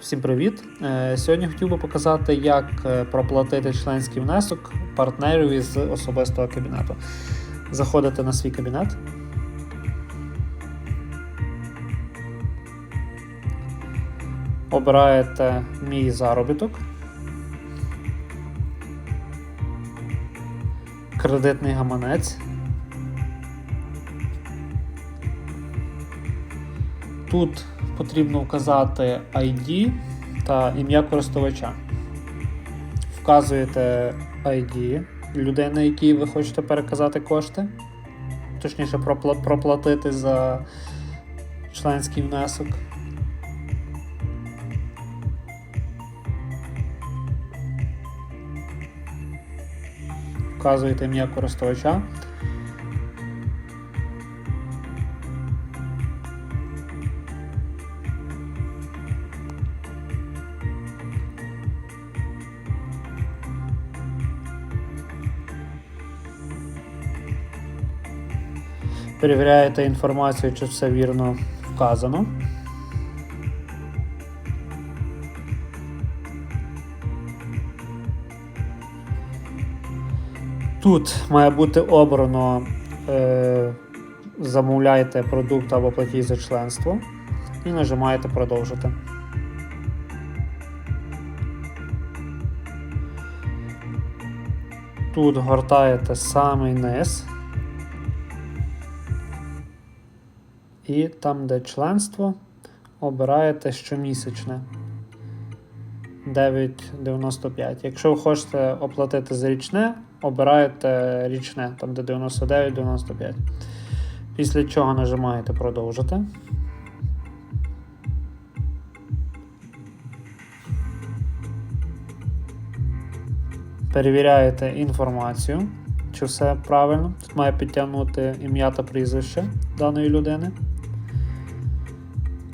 Всім привіт! Е, Сьогодні хотів би показати, як е, проплатити членський внесок партнерів із особистого кабінету. Заходите на свій кабінет. Обираєте мій заробіток. Кредитний гаманець. Тут потрібно вказати ID та ім'я користувача. Вказуєте ID людини, якій ви хочете переказати кошти, точніше проплатити за членський внесок. Вказуєте ім'я користувача. Перевіряєте інформацію, чи все вірно вказано. Тут має бути обрано е, замовляєте продукт або платіть за членство і нажимаєте продовжити. Тут гортаєте самий низ. І там, де членство, обираєте щомісячне 9,95. Якщо ви хочете оплатити за річне, обираєте річне, там де 99,95. Після чого нажимаєте продовжити. Перевіряєте інформацію, чи все правильно. Тут має підтягнути ім'я та прізвище даної людини.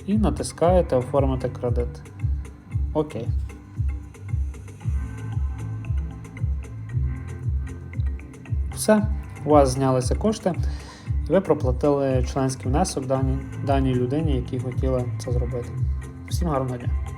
І натискаєте оформити кредит. Окей. Все, у вас знялися кошти, і ви проплатили членський внесок даній, даній людині, якій хотіли це зробити. Всім гарного дня!